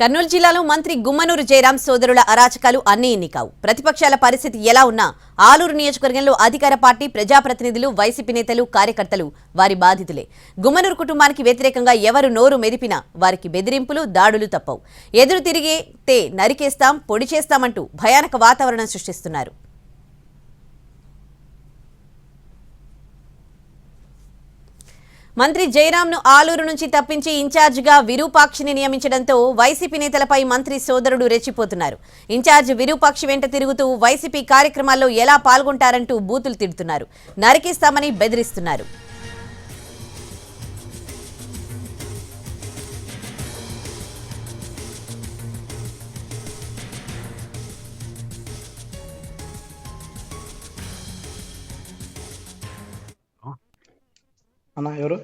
కర్నూలు జిల్లాలో మంత్రి గుమ్మనూరు జయరాం సోదరుల అరాచకాలు అన్నీ ఇన్ని కావు ప్రతిపక్షాల పరిస్థితి ఎలా ఉన్నా ఆలూరు నియోజకవర్గంలో అధికార పార్టీ ప్రజాప్రతినిధులు వైసీపీ నేతలు కార్యకర్తలు వారి బాధితులే. గుమ్మనూరు కుటుంబానికి వ్యతిరేకంగా ఎవరు నోరు మెదిపినా వారికి బెదిరింపులు దాడులు తప్పవు. ఎదురు తిరిగితే నరికేస్తాం పొడి చేస్తామంటూ భయానక వాతావరణం సృష్టిస్తున్నారు. మంత్రి జయరాంను ఆలూరు నుంచి తప్పించి ఇన్ఛార్జిగా విరూపాక్షిని నియమించడంతో వైసీపీ నేతలపై మంత్రి సోదరుడు రెచ్చిపోతున్నారు. ఇన్ఛార్జ్ విరూపాక్షి వెంట తిరుగుతూ వైసీపీ కార్యక్రమాల్లో ఎలా పాల్గొంటారంటూ బూతులు తిడుతున్నారు. నరికిస్తామని బెదిరిస్తున్నారు. అన్న ఎవరు?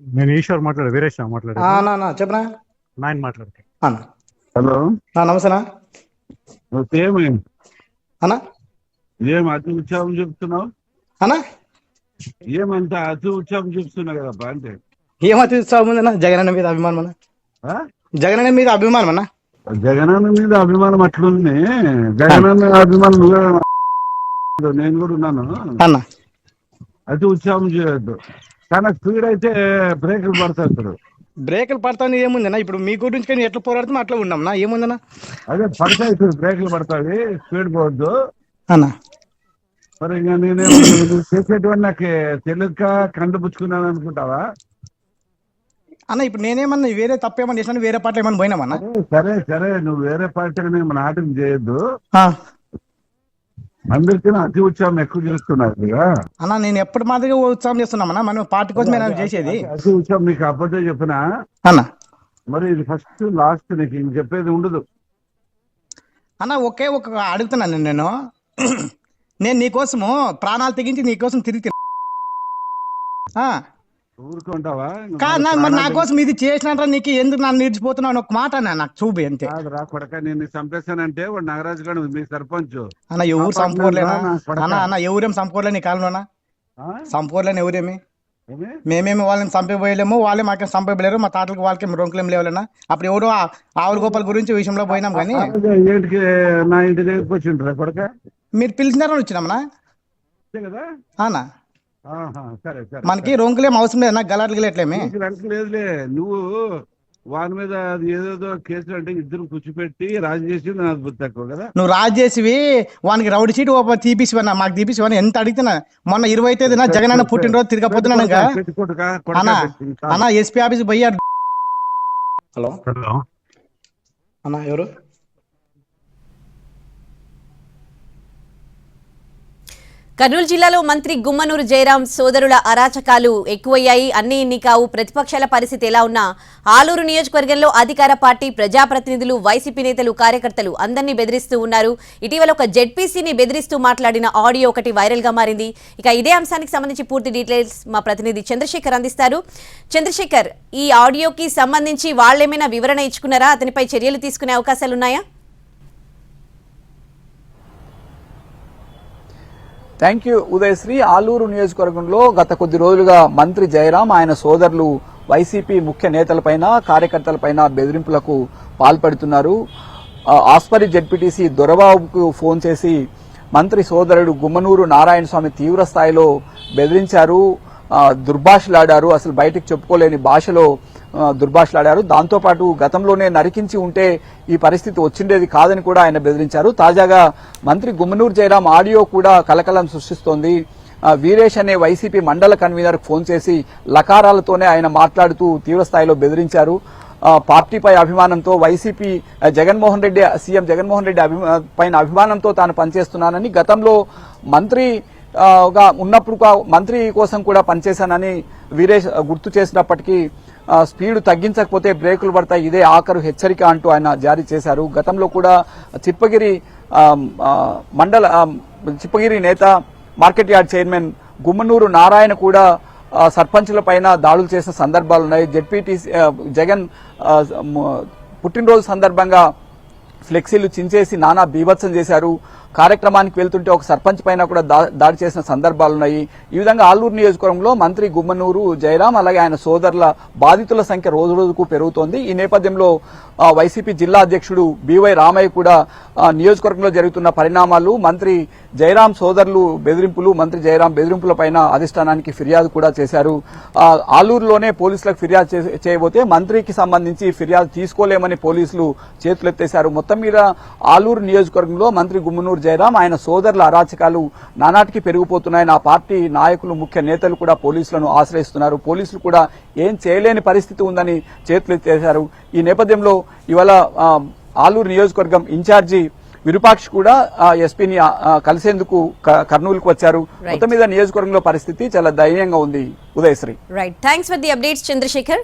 నేను ఈశ్వర్ మాట్లాడే వీరేష్ మాట్లాడే చెప్పనా? నాయన మాట్లాడతాను అన్న. హలో. నమస్తేనా? ఏమి? అన్న. ఏం అతి ఉత్సాహం చెప్తున్నావు అన్న. ఏమంత అతి ఉత్సాహం చెప్తున్నావు కదబ్బా అంటే? ఏమతి ఉత్సాహం ఉందన్న జగనన్న మీద అభిమానం అన్న. ఆ? జగనన్న మీద అభిమానం అన్న. జగనన్న మీద అభిమానం అట్లుంది. జగనన్న అభిమానం నువ్వే నేను కూడా ఉన్నాను. అన్న. అతి ఉత్సాహం చేయొద్దు. కానీ స్పీడ్ అయితే బ్రేకులు పడతాడు బ్రేకులు పడతాను ఏముందన్న ఇప్పుడు మీ గురించి కానీ ఎట్లా పోరాడుతున్నా అట్లా ఉన్నామన్నా ఏముందన్న అదే పడతాయి ఇప్పుడు బ్రేకులు పడతాయి స్పీడ్ పోవద్దు. అన్న. మరి ఇంకా నేను చేసేటువంటి నాకు తెలియక కండుపుచ్చుకున్నాను అనుకుంటావా? అన్న ఇప్పుడు నేనేమన్నా వేరే తప్పేమన్నా చేసినా వేరే పాటలు ఏమన్నా పోయినామన్నా సరే, సరే నువ్వు వేరే పార్టీని మన ఆటం చేయొద్దు. అందరికీ అతి ఉత్సాహం ఎక్కువ చేస్తున్నారు ఇక. అన్న నేను ఎప్పటి మాదిరిగా ఉత్సాహం చేస్తున్నామన్నా? మనం పార్టీ కోసమే నేను చేసేది? అతి ఉత్సాహం నీకు అబద్ధం చెప్పినా? అన్న. మరి ఇది ఫస్ట్ లాస్ట్ నీకు ఇంక చెప్పేది ఉండదు. అన్న ఒకే ఒక అడుగుతున్నాను నేను నేను. నీకోసము ప్రాణాలు తెగించి నీకోసం తిరిగి ఊరుకుంటావా నా- మరి నా కోసం ఇది చేసినట్రా నీకు? ఎందుకు నన్ను నిడిచిపోతున్నావు అని ఒక మాట అన్న నాకు చూపి అంతే. రా కొడక నేను చంపేశానంటే వాడు నాగరాజు గారు మీ సర్పంచ్. అన్న ఎవరు నా సంపూర్లేనా పట్ల నా కొడక. అన్న అన్న ఎవరేం సంపూర్లే నీ కాలంలోనా ఆ? సంపూర్లేని ఎవరేమి? మేమేమి వాళ్ళని చంపేయలేము వాళ్ళే మాకేం చంపేయలేరు మా తాతలకు వాళ్ళకి రొంకులేం లేవులేనా? అప్పుడు ఎవడో ఆ ఆవుల గోపాల్ గురించి విషయంలో పోయినాం కానీ. నా ఇంటి దగ్గరికి వచ్చిండ్రా కొడక? మీరు పిలిచినారని వచ్చినామన్నా అంతే కదా? మనకి రొంకులేం అవసరం లేదు నాకు గలాట్లు గిలట్లేమి. లేదులే. నువ్వు వాని మీద అది ఏదేదో కేసులు అంటే ఇద్దరు కూర్చోపెట్టి రాజు చేసి నాకు బుద్ధి తక్కువ కదా. నువ్వు రాజు చేసివి వానికి రౌడీ సీట్ తీపిసివన్నా మాకు తీపిసివన్నా ఎంత అడిగితేనా? మొన్న ఇరవై తేదీన జగన్ అన్న పుట్టినరోజు తిరగపోతున్నాను అన్న ఎస్పీ ఆఫీస్ పోయారు హలో. హలో. అన్న ఎవరు? కర్నూలు జిల్లాలో మంత్రి గుమ్మనూరు జయరాం సోదరుల అరాచకాలు ఎక్కువయ్యాయి. అన్ని ఇన్ని కావు ప్రతిపక్షాల పరిస్థితి ఎలా ఉన్నా ఆలూరు నియోజకవర్గంలో అధికార పార్టీ ప్రజాప్రతినిధులు వైసీపీ నేతలు కార్యకర్తలు అందరినీ బెదిరిస్తూ ఉన్నారు. ఇటీవల ఒక జెడ్పీసీని బెదిరిస్తూ మాట్లాడిన ఆడియో ఒకటి వైరల్గా మారింది. ఇక ఇదే అంశానికి సంబంధించి పూర్తి డీటెయిల్స్ మా ప్రతినిధి చంద్రశేఖర్ అందిస్తారు. చంద్రశేఖర్ ఈ ఆడియోకి సంబంధించి వాళ్ళేమైనా వివరణ ఇచ్చుకున్నారా? అతనిపై చర్యలు తీసుకునే అవకాశాలున్నాయా? Thank you Udayasri. ఆలూరు నియోజకవర్గంలో గత కొద్ది రోజులుగా మంత్రి జయరాం ఆయన సోదరులు వైసీపీ ముఖ్య నేతలపైన కార్యకర్తలపైన బెదిరింపులకు పాల్పడుతున్నారు. ఆస్పరి జడ్పీటీసీ దొరబాబుకు ఫోన్ చేసి మంత్రి సోదరుడు గుమ్మనూరు నారాయణ స్వామి తీవ్ర స్థాయిలో బెదిరించారు. దుర్భాషలాడారు. అసలు బయటకు చెప్పుకోలేని భాషలో దుర్భాషలాడారు. దాంతోపాటు గతంలోనే నరికించి ఉంటే ఈ పరిస్థితి వచ్చిండేది కాదని కూడా ఆయన బెదిరించారు. తాజాగా మంత్రి గుమ్మనూరు జయరాం ఆడియో కూడా కలకలం సృష్టిస్తోంది. వీరేష్ అనే వైసీపీ మండల కన్వీనర్ ఫోన్ చేసి లకారాలతోనే ఆయన మాట్లాడుతూ తీవ్రస్థాయిలో బెదిరించారు. పార్టీపై అభిమానంతో వైసీపీ జగన్మోహన్ రెడ్డి సీఎం జగన్మోహన్ రెడ్డి అభిమా- పైన అభిమానంతో తాను పనిచేస్తున్నానని గతంలో మంత్రి గా ఉన్నప్పుడు మంత్రి కోసం కూడా పనిచేశానని వీరేష్ గుర్తు చేసినప్పటికీ స్పీడ్ తగ్గించకపోతే బ్రేకులు పడతాయి. ఇదే ఆఖరు హెచ్చరిక అంటూ ఆయన జారీ చేశారు. గతంలో కూడా చిప్పగిరి మండల చిప్పగిరి నేత market yard chairman Gummanur Narayana కూడా ఆ, సర్పంచుల పైన దాడులు చేసిన సందర్భాలున్నాయి జెడ్పీటీసీ జగన్ పుట్టినరోజు సందర్భంగా ఫ్లెక్సీలు చించేసి నానా బీభత్సం చేశారు. కార్యక్రమానికి వెళ్తుంటే ఒక సర్పంచ్ పైన కూడా దాడి చేసిన సందర్భాలు ఉన్నాయి. ఈ విధంగా ఆలూరు నియోజకవర్గంలో మంత్రి గుమ్మనూరు జయరాం అలాగే ఆయన సోదరుల బాధితుల సంఖ్య రోజు రోజుకు పెరుగుతోంది. ఈ నేపథ్యంలో వైసీపీ జిల్లా అధ్యక్షుడు బివై రామయ్య కూడా నియోజకవర్గంలో జరుగుతున్న పరిణామాలు మంత్రి జయరాం సోదరులు బెదిరింపులు మంత్రి జయరాం బెదిరింపుల పైన అధిష్టానానికి ఫిర్యాదు కూడా చేశారు. ఆలూరులోనే పోలీసులకు ఫిర్యాదు చేయబోతే మంత్రికి సంబంధించి ఫిర్యాదు తీసుకోలేమని పోలీసులు చేతులెత్తేశారు. మొత్తం మీద ఆలూరు నియోజకవర్గంలో మంత్రి గుమ్మనూరు జయరాం ఆయన సోదరుల అరాచకాలు నానాటికి పెరిగిపోతున్నాయని ఆ పార్టీ నాయకులు ముఖ్య నేతలు కూడా పోలీసులను ఆశ్రయిస్తున్నారు. పోలీసులు కూడా ఏం చేయలేని పరిస్థితి ఉందని చేతులెత్తేశారు ఈ నేపథ్యంలో ఇవాళ ఆలూరు నియోజకవర్గం ఇన్ఛార్జి విరూపాక్ష్ కూడా ఎస్పీని కలిసేందుకు కర్నూలుకు వచ్చారు. మొత్తం మీద నియోజకవర్గంలో పరిస్థితి చాలా దయనీయంగా ఉంది. Udayasri. Right thanks for the updates Chandrasekhar